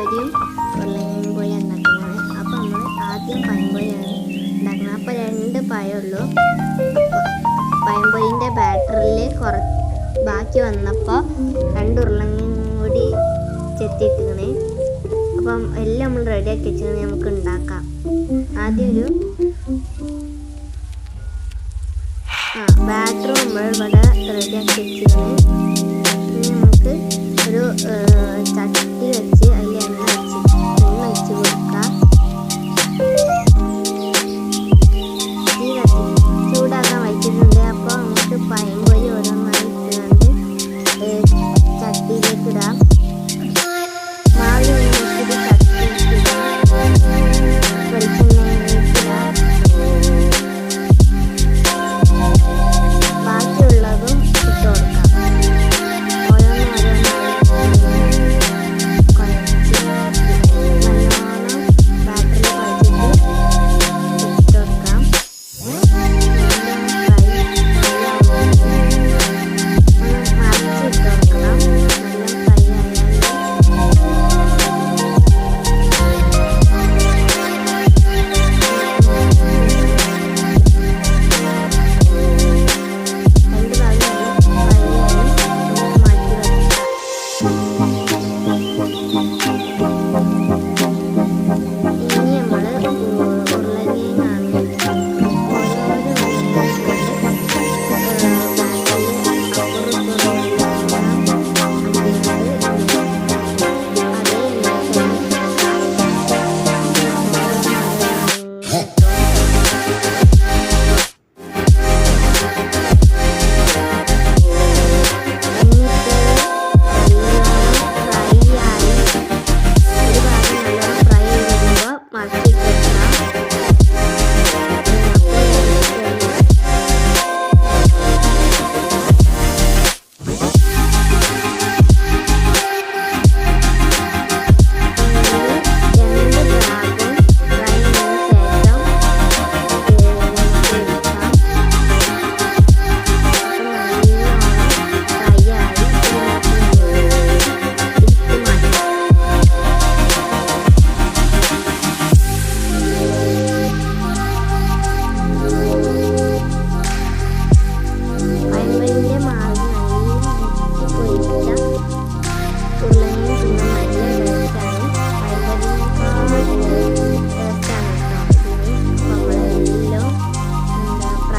ഒരു ഉരുളൻകോഴി ഉണ്ടാക്കുന്നത് അപ്പോൾ നമ്മൾ ആദ്യം പഴംപൊരിയാണ് ഉണ്ടാക്കുന്നത്. അപ്പോൾ രണ്ട് പഴമുള്ളൂ. പഴംപൊരിന്റെ ബാറ്ററിയിൽ കുറ ബാക്കി വന്നപ്പോൾ രണ്ട് ഉരുളങ്ങയും കൂടി ചെത്തിയിട്ടിങ്ങനെ അപ്പം എല്ലാം നമ്മൾ റെഡിയാക്കി വെച്ചിങ്ങനെ നമുക്ക് ഉണ്ടാക്കാം. ആദ്യം ഒരു ബാറ്റർ നമ്മൾ ഇവിടെ റെഡിയാക്കി വെച്ചിരുന്നു നമുക്ക് ഒരു ചട്ടി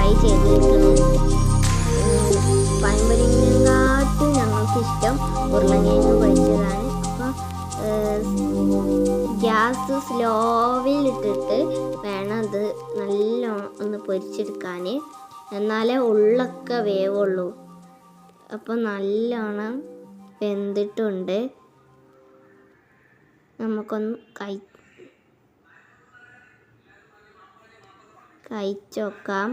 ഫ്രൈ ചെയ്തിരിക്കുന്നത് പഴംപൊരിനെക്കാട്ടും ഞങ്ങൾക്ക് ഇഷ്ടം ഉരുളക്കിഴങ്ങ് പൊരിച്ചതാണ്. അപ്പോൾ ഗ്യാസ് സ്ലോവിലിട്ടിട്ട് വേണം അത് നല്ല ഒന്ന് പൊരിച്ചെടുക്കാൻ എന്നാലേ ഉള്ളൊക്കെ വേവുള്ളൂ. അപ്പം നല്ലോണം വെന്തിട്ടുണ്ട്. നമുക്കൊന്ന് കൈ കഴിച്ചോക്കാം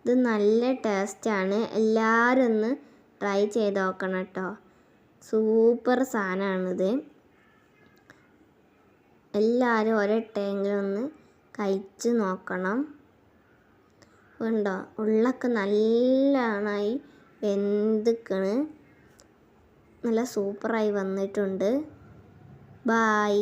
ഇത് നല്ല ടേസ്റ്റാണ്. എല്ലാവരും ഒന്ന് ട്രൈ ചെയ്ത് നോക്കണം കേട്ടോ. സൂപ്പർ സാധനമാണിത്. എല്ലാവരും ഒരട്ടെങ്കിലും ഒന്ന് കഴിച്ച് നോക്കണം. ഉണ്ടോ ഉള്ളൊക്കെ നല്ലോണമായി വെന്തിക്കണ്. നല്ല സൂപ്പറായി വന്നിട്ടുണ്ട്. ബായ്.